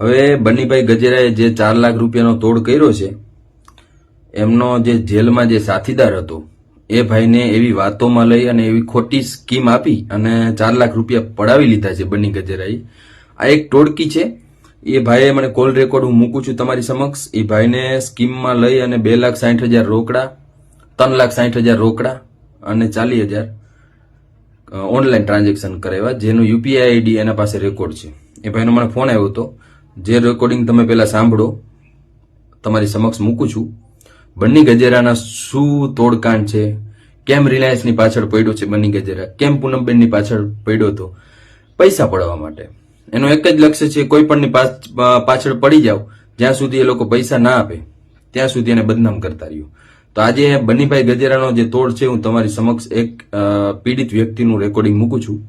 હવે બન્નીભાઈ ગજેરાએ જે ચાર લાખ રૂપિયાનો તોડ કર્યો છે, એમનો જે જેલમાં જે સાથીદાર હતો, એ ભાઈને એવી વાતોમાં લઈ અને એવી ખોટી સ્કીમ આપી અને ચાર લાખ રૂપિયા પડાવી લીધા છે બન્ની ગજેરાએ. આ એક ટોળકી છે. એ ભાઈએ મને કોલ રેકોર્ડ હું મૂકું છું તમારી સમક્ષ. એ ભાઈને સ્કીમમાં લઈ અને બે લાખ સાઠ હજાર રોકડા, ત્રણ લાખ સાઠ હજાર રોકડા અને ચાલીસ હજાર ઓનલાઈન ટ્રાન્ઝેક્શન કરાવ્યા, જેનું યુપીઆઈ આઈડી એના પાસે રેકોર્ડ છે. એ ભાઈનો મને ફોન આવ્યો હતો. જે રેકોર્ડિંગ તમે પહેલા સાંભળો, તમારી સમક્ષ મૂકું છું. બન્ની ગજેરાના શું તોડકાંડ છે? કેમ રિલાયન્સની પાછળ પડ્યો છે બન્ની ગજેરા? કેમ પૂનમબેનની પાછળ પડ્યો હતો? પૈસા પડાવવા માટે. એનું એક જ લક્ષ્ય છે, કોઈ પણની પાછ- પાછળ પડી જાવ, જ્યાં સુધી એ લોકો પૈસા ના આપે, ત્યાં સુધી એને બદનામ કરતા રહ્યું. તો આજે બન્નીભાઈ ગજેરાનો જે તોડ છે, હું તમારી સમક્ષ એક પીડિત વ્યક્તિનું રેકોર્ડિંગ મૂકું છું.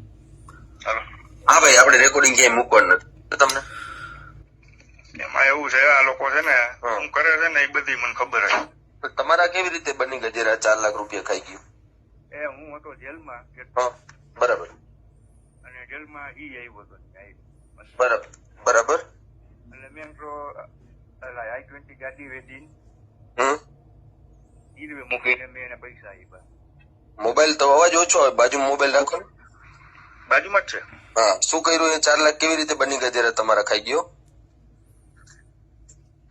હા ભાઈ, આપણે રેકોર્ડિંગ ક્યાંય મૂકવાનું નથી. તમને? એમાં એવું છે. આ લોકો છે ને હા. શું કરે છે ને એ બધી મને ખબર છે. તમારા કેવી રીતે બની ગજેરા? ચાર લાખ રૂપિયા ખાઈ ગયું? એ હું હતો જેલમાં. બરાબર. અને જેલમાં ઈ આવ્યો હતો બરાબર. બરાબર? એટલે મેં તો આઈ ટ્વેન્ટી ગાડી વેચીને હમ? ગીરવે મૂકીને મેં એને પૈસા આપ્યા. મોબાઈલ તો અવાજ ઓછો હોય બાજુમાં મોબાઈલ રાખો બાજુમાં જ છે. હા શું કર્યું એ ચાર લાખ કેવી રીતે બની ગજેરા? તમારા ખાઈ ગયો?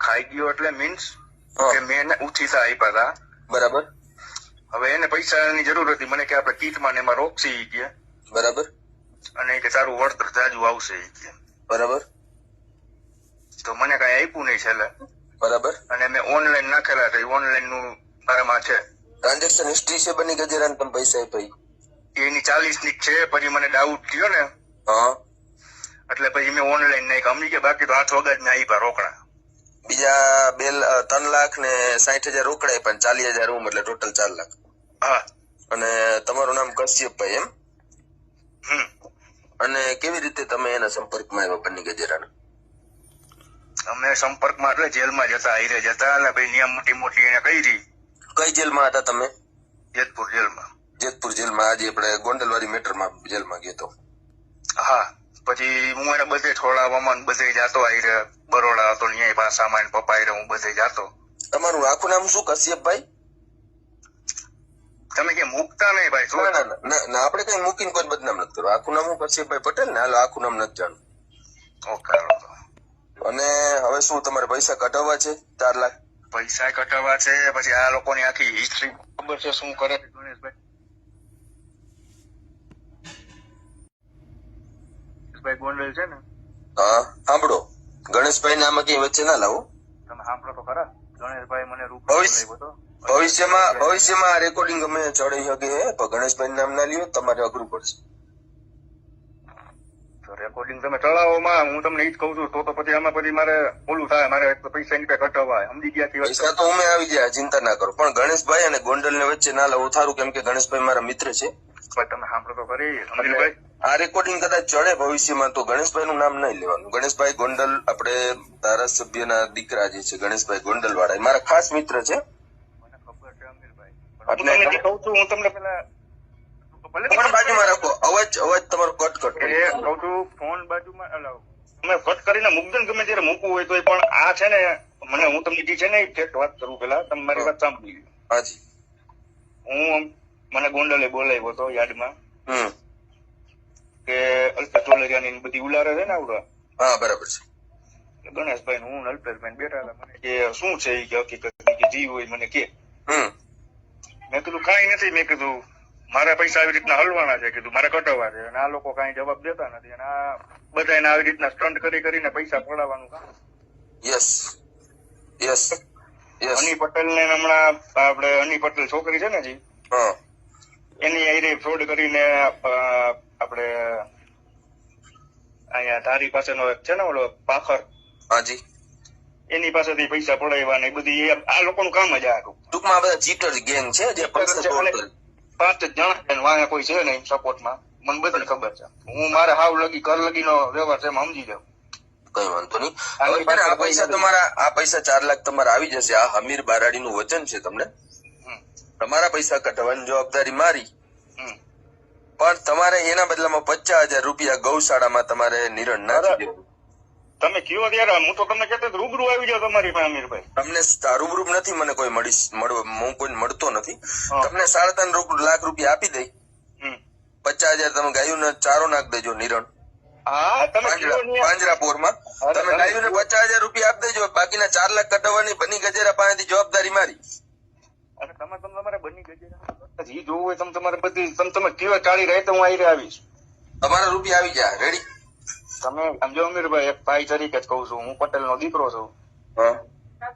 ખાઈ ગયો એટલે મીન્સ કે મેં એને ઉછીસા આપ્યા હતા બરાબર. હવે એને પૈસાની જરૂર હતી. મને કે આપણે કીટમાં ને એમાં રોકશે એ કે. બરાબર. અને કે સારું વળતર જાજુ આવશે એ કે. બરાબર. તો મને કઈ આપ્યું નહીં છેલ્લે. બરાબર. અને મેં ઓનલાઈન નાખેલા હતા. ઓનલાઈનનું મારામાં છે. ટ્રાન્ઝેક્શન હિસ્ટ્રી છે બની ગજેરા તમે પૈસા આપ્યા? એની ચાલીસની છે. પછી મને ડાઉટ થયો ને. હા. એટલે પછી મેં ઓનલાઈન નહીં સમજી કે બાકી તો આઠ વગર જ મેં આપ્યા રોકડા. બીજા બે ત્રણ લાખ ને સાઠ હજાર રોકડાય પણ ચાલીસ હજાર રૂમ એટલે ટોટલ ચાર લાખ. હા. અને તમારું નામ કશ્યપભાઈ એમ? હમ. અને કેવી રીતે તમે એના સંપર્કમાં આવ્યા બની ગજેરાના? અમે સંપર્કમાં એટલે જેલમાં જતા આયરે જતા એટલે ભાઈ નિયમ મોટી મોટી એને કરી કઈ જેલમાં હતા તમે? જેતપુર જેલમાં. જેતપુર જેલમાં. આજે આપણે ગોંડલવાડી મેટરમાં જેલમાં ગયો તો. હા. પછી હું એને બધે ને બધે જાતો રહ્યા. બરોડા હતો અહીંયા ભાષામાં ને પપ્પા આયરે હું બધે જાતો. તમારું આખું નામ શું કશ્યપભાઈ? તમે કે મૂકતા નહીં ભાઈ ના શું ના ના, આપણે કઈ મૂકીને કોઈ બદનામ નથી કરવું આખું નામ હું કશ્યપભાઈ પટેલ ને હાલો આખું નામ નથી જાણું ઓકે અને હવે શું તમારે પૈસા કઢાવવા છે? ચાર લાખ? પૈસા કટાવવા છે પછી આ લોકોની આખી હિસ્ટ્રી ખબર છે શું કરે છે ગણેશભાઈ? ગણેશભાઈ ગોંડલ છે ને? હા સાંભળો. ગણેશભાઈ નામ કઈ વચ્ચે ના લાવો. તમે સાંભળો તો ખરા. ગણેશભાઈ મને રૂપ ભવિષ્ય- ભવિષ્યમાં ભવિષ્યમાં રેકોર્ડિંગ અમે ચડી શકે પણ ગણેશભાઈ નામ ના લ્યો તમારે અઘરું પડશે. રેકોર્ડિંગ તમે ચલાવોમાં હું તમને ઈ જ કઉ છું તો તો પછી આમાં પછી મારે ઓલું થાય મારે પૈસા ની કટવા સમજી ગયા થી પૈસા તો અમે આવી ગયા ચિંતા ના કરો. પણ ગણેશભાઈ અને ગોંડલ ને વચ્ચે ના લાવો. થારું કેમ કે ગણેશભાઈ મારા મિત્ર છે. તમે સાંભળો તો ખરી. અમીરભાઈ આ રેકોર્ડિંગ કદાચ ચડે ભવિષ્યમાં તો ગણેશભાઈ નું નામ નહીં લેવાનું. ગણેશભાઈ ગોંડલ આપણે ધારાસભ્યના દીકરા જે છે ગણેશભાઈ ગોંડલ વાળા એ મારા ખાસ મિત્ર છે. બાજુમાં રાખો. અવાજ અવાજ તમારો કટ કટ એ કહું છું ફોન બાજુમાં તમે કટ કરીને મૂકજો ગમે ત્યારે મૂકવું હોય તો પણ આ છે ને મને હું તમને જે છે ને ફેક્ટ વાત કરું પેલા. તમે મારી વાત સાંભળી. હાજી હું મને ગોંડલે બોલાવ્યો હતો યાર્ડમાં હમ. કે અલ્પેશ ટોલરિયાની બધી ઉલારે છે ને આવડા હા બરાબર છે. ગણેશભાઈ હું અલ્પેશભાઈ બેઠા હતા. મને કે શું છે એ કે હકીકત? કે જી હોય મને કે. મેં કીધું કાંઈ નથી. મેં કીધું મારા પૈસા આવી રીતના હલવાના છે. કીધું મારે કટાવવા છે. અને આ લોકો કાંઈ જવાબ દેતા નથી. અને આ બધા એને આવી રીતના સ્ટન્ટ કરી કરીને પૈસા પડાવવાનું કામ. Yes yes yes Ani Patel ને હમણાં આપણે અની પટેલ છોકરી છે ને જી? હા. એની આઈરે ફ્રોડ કરીને આપણે અહીંયા ધારી પાસેનો એક છે ને ઓલો પાખર? હાજી. એની પાસેથી પૈસા પડાવ્યા ને બધી આ લોકોનું કામ જ આ ટૂંકમાં. બધા ચીટર ગેંગ છે જે પાંચ જણા વાંહે કોઈ છે નહીં સપોર્ટમાં મને બધાને ખબર છે. હું મારે હાવ લગી કર લગીનો વ્યવહાર છે એમ સમજી જાઉં કઈ વાંધો નહીં. હવે આ પૈસા તમારા આ પૈસા ચાર લાખ તમારા આવી જશે. આ હમીર બારાડી નું વચન છે તમને. તમારા પૈસા કઢવાની જવાબદારી મારી. હમ. પણ તમારે એના બદલામાં પચાસ હજાર રૂપિયા ગૌશાળામાં તમારે નિરણ નાખી દેવું તમે કયો ત્યારે? હું તો તમને કહેતો રૂબરૂ આવી જાવ તમારી પાસે અમીરભાઈ. તમને રૂબરૂ નથી મને કોઈ મળી હું કોઈ મળતો નથી. તમને સાડા ત્રણ લાખ રૂપિયા આપી દઈ. પચાસ હજાર તમે ગાયું ચારો નાખ દેજો નિરણ. પાંજરાપોરમાં તમે ગાયું ને પચાસ હજાર રૂપિયા આપી દેજો બાકીના ચાર લાખ કટાવવાની બની ગજેરા પાસેથી જવાબદારી મારી. અને તમે તમે તમારે બની ગજેરા જી જોવું હોય તમે તમારે બધી તમે તમે કીવે કાળી રહે તો હું આવી આવીશ. તમારા રૂપિયા આવી જાય રેડી તમે સમજો અમીરભાઈ એક ભાઈ તરીકે જ કહું છું હું પટેલ નો દીકરો છું.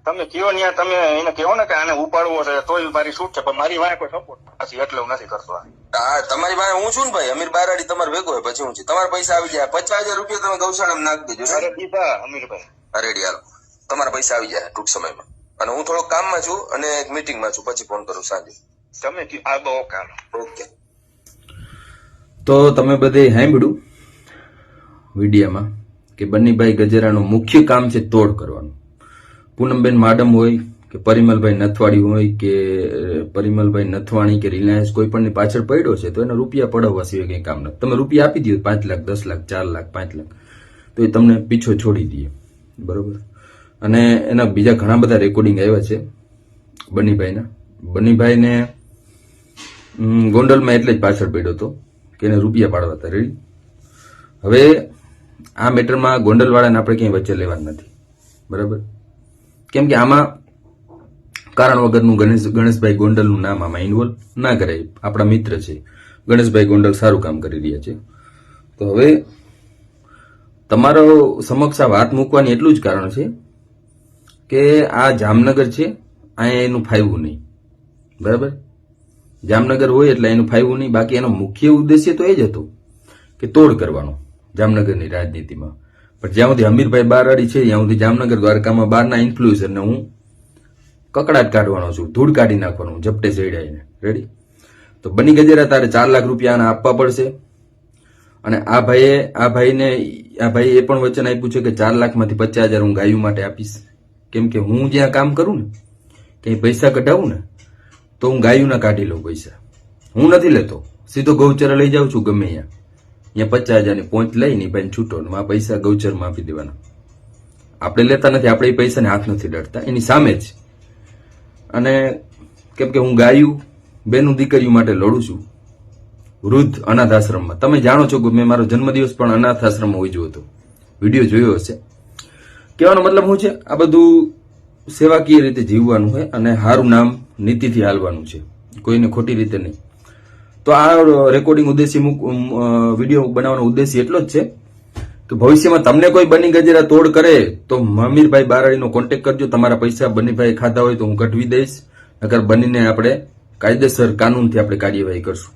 તમે કયો ત્યાં તમે એને કહો ને કે આને ઉપાડવો છે તોય મારી છૂટ છે પણ મારી વાંહે કોઈ સપોર્ટ નથી. એટલે હું નથી કરતો આ. હા તમારી વાંહે હું છું ને ભાઈ? અમીર બારાડી તમારે ભેગો હોય પછી હું છું. તમારા પૈસા આવી જાય પચાસ હજાર રૂપિયા તમે ગૌશાળામાં નાખ દેજો અરે દીપા અમીરભાઈ. અરે રેડી હાલો. તમારા પૈસા આવી જાય ટૂંક સમયમાં. અને હું થોડોક કામમાં છું અને એક મીટિંગમાં છું પછી ફોન કરું સાંજે. તમે આ બહુ કાલ. ઓકે. તો તમે બધે સાંભળ્યું વિડીયામાં કે બન્નીભાઈ ગજેરાનું મુખ્ય કામ છે તોડ કરવાનું. પૂનમબેન માડમ હોય કે પરિમલભાઈ નથવાડી હોય કે પરિમલભાઈ નથવાણી કે રિલાયન્સ કોઈ પણ પાછળ પડ્યો છે તો એના રૂપિયા પડાવવા સિવાય કંઈ કામ નથી. તમે રૂપિયા આપી દો પાંચ લાખ દસ લાખ ચાર લાખ પાંચ લાખ. તો એ તમને પીછો છોડી દે બરોબર? અને એના બીજા ઘણા બધા રેકોર્ડિંગ આવ્યા છે, બનીભાઈના. બનીભાઈને ગોંડલમાં એટલે જ પાછળ પડ્યો હતો કે એને રૂપિયા પાડવા હતા રેડી હવે આ મેટરમાં ગોંડલવાળાને આપણે ક્યાંય વચ્ચે લેવાના નથી, બરાબર? કેમ કે આમાં કારણ વગરનું ગણેશ, ગણેશભાઈ ગોંડલનું નામ આમાં ઇન્વોલ્વ ના કરાય. આપણા મિત્ર છે. ગણેશભાઈ ગોંડલ સારું કામ કરી રહ્યા છે. તો હવે તમારો સમક્ષ આ વાત મૂકવાની એટલું જ કારણ છે કે આ જામનગર છે, અહીંયા એનું ફાયવું નહીં. બરાબર? જામનગર હોય એટલે એનું ફાયવું નહીં. બાકી એનો મુખ્ય ઉદ્દેશ્ય તો એ જ હતો કે તોડ કરવાનો જામનગરની રાજનીતિમાં. પણ જ્યાં સુધી હમીરભાઈ બારાડી છે, ત્યાં સુધી જામનગર દ્વારકામાં બહારના ઇન્ફ્લુએન્સરને હું કકડાટ કાઢવાનો છું, ધૂળ કાઢી નાખવાનું, ઝપટે ચડાઈને રેડી તો બની ગજેરા તારે ચાર લાખ રૂપિયા આને આપવા પડશે. અને આ ભાઈએ, આ ભાઈને, આ ભાઈએ એ પણ વચન આપ્યું છે કે ચાર લાખમાંથી પચાસ હજાર હું ગાયું માટે આપીશ. કેમ કે હું જ્યાં કામ કરું ને, ક્યાંય પૈસા કઢાવું ને, તો હું ગાયુંના કાઢી લઉં પૈસા. હું નથી લેતો. સીધો ગૌચર લઈ જાઉં છું ગમે ત્યાં. ત્યાં પચાસ હજારની પહોંચ લઈ ને ભાઈ છૂટો ને, આ પૈસા ગૌચરમાં આપી દેવાના. આપણે લેતા નથી, આપણે એ પૈસાને હાથ નથી ડરતા એની સામે જ. અને કેમ કે હું ગાયું બેનું દીકરીઓ માટે લડું છું. વૃદ્ધ અનાથ આશ્રમમાં તમે જાણો છો કે મેં મારો જન્મદિવસ પણ અનાથ આશ્રમમાં ઉજવ્યો હતો. વીડિયો જોયો હશે. કહેવાનો મતલબ શું છે? આ બધું સેવાકીય રીતે જીવવાનું હોય અને સારું નામ નીતિથી હાલવાનું છે. કોઈને ખોટી રીતે નહીં. તો આ રેકોર્ડિંગ ઉદ્દેશ્ય વીડિયો બનાવવાનો ઉદ્દેશ્ય એટલો જ છે કે ભવિષ્યમાં તમને કોઈ બની ગજેરા તોડ કરે તો મમીરભાઈ બારાડીનો કોન્ટેક કરજો. તમારા પૈસા બનીભાઈ ખાધા હોય તો હું કઢવી દઈશ. નકર બનીને આપણે કાયદેસર કાનૂનથી આપણે કાર્યવાહી કરશું.